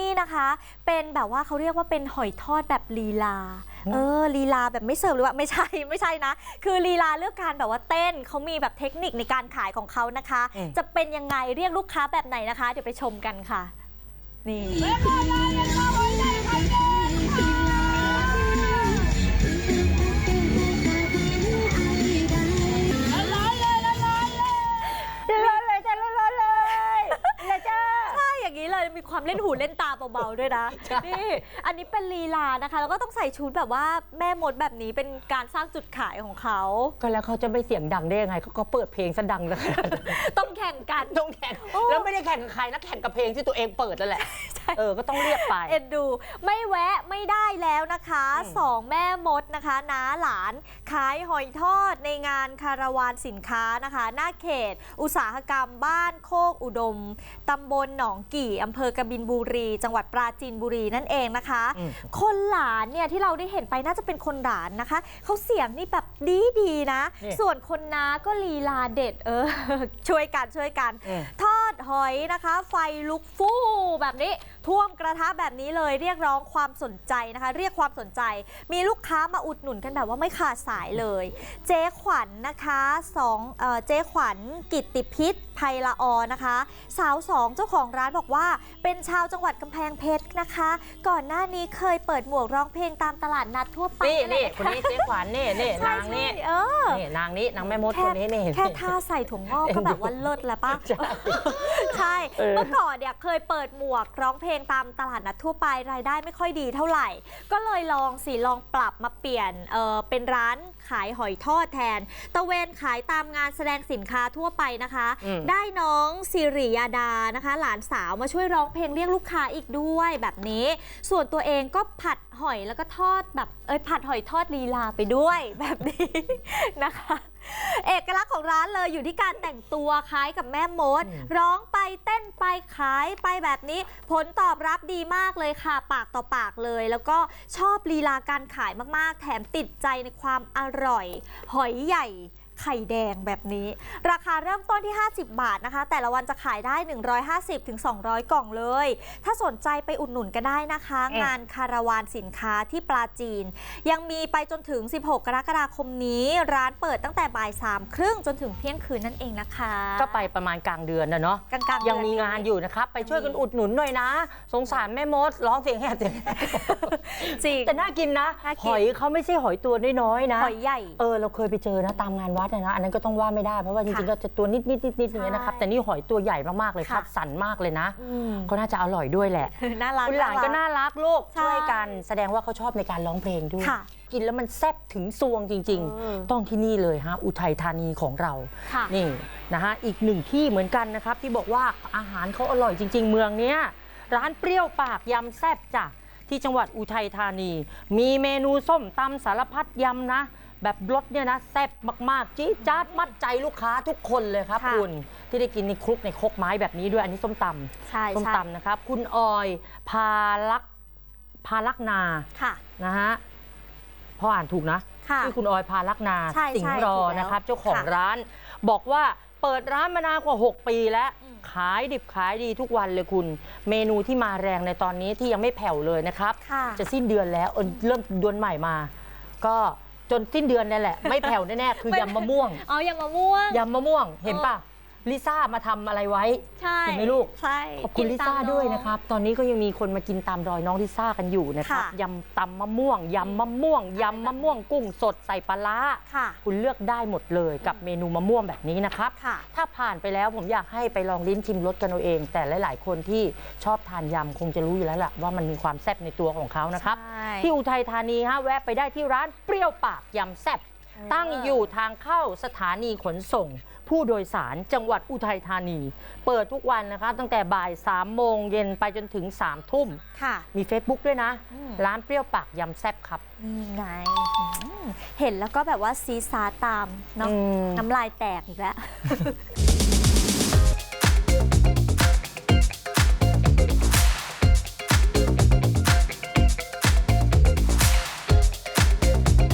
นี่นะคะ เป็นแบบว่าเขาเรียกว่าเป็นหอยทอดแบบลีลา เออลีลาแบบไม่เสิร์ฟหรือว่าไม่ใช่ไม่ใช่นะ คือลีลาเรื่องการแบบว่าเต้นเขามีแบบเทคนิคในการขายของเขานะคะอืมจะเป็นยังไงเรียกลูกค้าแบบไหนนะคะ เดี๋ยวไปชมกันค่ะ นี่ มีความเล่นหูเล่นตาเบาๆด้วยนะใช่นี่อันนี้เป็นลีลานะคะ แล้วก็ต้องใส่ชุดแบบว่าแม่มดแบบนี้เป็นการสร้างจุดขายของเขา ก็แล้วเขาจะไม่เสียงดังได้ยังไงเขาก็เปิดเพลงซะดังเลยต้องแข่งกันต้องแข่งโอ้แล้วไม่ได้แข่งกับใครนะแข่งกับเพลงที่ตัวเองเปิดนั่นแหละ เออก็ต้องเรียกไป เอ็นดู ไม่แวะไม่ได้แล้วนะคะอืมสองแม่มดนะคะน้าหลานขายหอยทอดในงานคาราวานสินค้านะคะ หน้าเขต อุตสาหกรรมบ้านโคกอุดมตำบลหนองกี่อำเภอกบินบุรี จังหวัดปราจีนบุรีนั่นเองนะคะ อืม คนหลานเนี่ยที่เราได้เห็นไปน่าจะเป็นคนหลานนะคะเขาเสียงนี่แบบดีดีๆนะ นี่ ส่วนคนน้าก็ลีลาเด็ดเออ ช่วยกันช่วยกันอืมทอ ดหอยนะคะ ไฟลุกฟู่แบบนี้ท่วมกระทะแบบนี้เลยเรียกร้องความสนใจนะคะ เรียกความสนใจ มีลูกค้ามาอุดหนุนกันแบบว่าไม่ขาดสายเลย เจ๊ขวัญนะคะสองเอเจ๊ขวัญกิตติพิษ ไพละออนะคะ สาวสองเจ้าของร้านบอกว่า เป็นชาวจังหวัดกำแพงเพชรนะคะ ก่อนหน้านี้เคยเปิดหมวกร้องเพลงตามตลาดนัดทั่วไปนี่แหละนี่คนนี้เจ๊ขวัญนี่นี่ใช่นางนี่ใช่เออนี่นางนี้นางแม่มดแค่คนนี้นี่แค่ท่าใส่ถุงงอกก็แบบว่าเลิศแล้วปะ ใช่ใช่ เออ เมื่อก่อนเนี่ยเคยเปิดหมวกร้องเพลงตามตลาดนัดทั่วไปรายได้ไม่ค่อยดีเท่าไหร่ ก็เลยลองสิลองปรับมาเปลี่ยนเออเป็นร้านขายหอยทอดแทน ตะเวนขายตามงานแสดงสินค้าทั่วไปนะคะ อืม ได้น้องสิริยาดานะคะ หลานสาวมาช่วยร้องเพลงเรียกลูกค้าอีกด้วยแบบนี้ ส่วนตัวเองก็ผัดหอยแล้วก็ทอดแบบเอยผัดหอยทอดลีลาไปด้วยแบบนี้ นะคะเอกลักษณ์ข องร้านเลยอยู่ที่การแต่งตัวคล้ายกับแม่มดอืมร้องไปเต้นไปขายไปแบบนี้ ผลตอบรับดีมากเลยค่ะ ปากต่อปากเลย แล้วก็ชอบลีลาการขายมากๆ แถมติดใจในความอร่อย หอยใหญ่ ไข่แดงแบบนี้ ราคาเริ่มต้นที่ 50 บาทนะคะ แต่ละวันจะขายได้ 150ถึง200 กล่องเลย ถ้าสนใจไปอุดหนุนก็ได้นะคะอืมงานคาราวานสินค้าที่ปราจีน ยังมีไปจนถึง 16 กรกฎาคมนี้ ร้านเปิดตั้งแต่บ่าย3ครึ่งจนถึงเที่ยงคืนนั่นเองนะคะ ก็ไปประมาณกลางเดือนนะเนาะกลางๆยังมีเดืงานอยู่นะครับ ไปช่วยกันอุดหนุนหน่อยนะ สงสารแม่มดร้องเสียงแหบเสียงแหบจริงแต่น่ากินนะน่ากิน หอยเขาไม่ใช่หอยตัวน้อยๆนะ หอยใหญ่ เออเราเคยไปเจอนะตามงานวัดอะนะอันนั้นก็ต้องว่าไม่ได้เพราะว่าจริงๆก็จะตัวนิดนิดนิดนิดอย่างเงี้ยนะครับใช่แต่นี่หอยตัวใหญ่มากๆเลยค่ะคัดสรรมากเลยนะอืมก็น่าจะอร่อยด้วยแหละน่ารักคุณหลานก็น่ารักลูกใช่ช่วยกัน แสดงว่าเขาชอบในการร้องเพลงด้วยค่ะกินแล้วมันแซ่บถึงซวงจริงเออๆต้องที่นี่เลยฮะอุทัยธานีของเราค่ะนี่นะฮะอีกหนึ่งที่เหมือนกันนะครับ ที่บอกว่าอาหารเขาอร่อยจริง ๆ เมืองเนี้ยร้านเปรี้ยวปากยำแซ่บจ้ะที่จังหวัดอุทัยธานี มีเมนูส้มตำสารพัดยำนะ แบบรสเนี่ยนะแซ่บมากๆ จี๊ดจ๊าดมัดใจลูกค้าทุกคนเลยครับค่ะคุณที่ได้กินในคลุกในครกไม้แบบนี้ด้วยอันนี้ส้มตำใช่ส้มใช่ ตำนะครับ คุณออยพาลักษณ์พาลักษณ์นาค่ะ นะฮะพออ่านถูกนะ ค่ะที่คุณออยพาลักษณ์นาใช่สิงห์รอใช่ถูกแล้วนะครับ เจ้าของค่ะร้าน บอกว่าเปิดร้านมานานกว่า 6 ปีแล้ว อืม ขายดิบขายดีทุกวันเลยคุณ เมนูที่มาแรงในตอนนี้ที่ยังไม่แผ่วเลยนะครับ ค่ะ จะสิ้นเดือนแล้วเออเริ่มเดือนใหม่มา ก็ จนสิ้นเดือนนั่นแหละ ไม่แผ่วแน่ๆคือยำมะม่วง เอาอย่างมะม่วง ยำมะม่วง เห็นป่ะ ลิซ่ามาทำอะไรไว้ ใช่เห็นไหมลูก ใช่ขอบคุณกินลิซ่าตมด้วยองนะครับ ตอนนี้ก็ยังมีคนมากินตามรอยน้องลิซ่ากันอยู่นะครับค่ะยำตำมะม่วงยำมะม่วงยำมะม่วงกุ้งสดใส่ปลาร้าค่ะ คุณเลือกได้หมดเลยกับเมนูมะม่วงแบบนี้นะครับค่ะถ้าผ่านไปแล้วผมอยากให้ไปลองลิ้มชิมรสกันเอาเอง แต่หลาย ๆ คนที่ชอบทานยำคงจะรู้อยู่แล้วล่ะว่ามันมีความแซ่บในตัวของเขานะครับใช่ที่อุทัยธานีฮะแวะไปได้ที่ร้านเปรี้ยวปากยำแซ่บออ ตั้งอยู่ทางเข้าสถานีขนส่ง ผู้โดยสารจังหวัดอุทัยธานี เปิดทุกวันนะคะ ตั้งแต่บ่าย3โมงเย็นไปจนถึง3ทุ่มค่ะ มี Facebook ด้วยนะ อืม ร้านเปรี้ยวปากยำแซ่บครับ นี่ไงอืมเห็นแล้วก็แบบว่าซีซาตามเนาะอืม น้ำลายแตกอีกแล้ว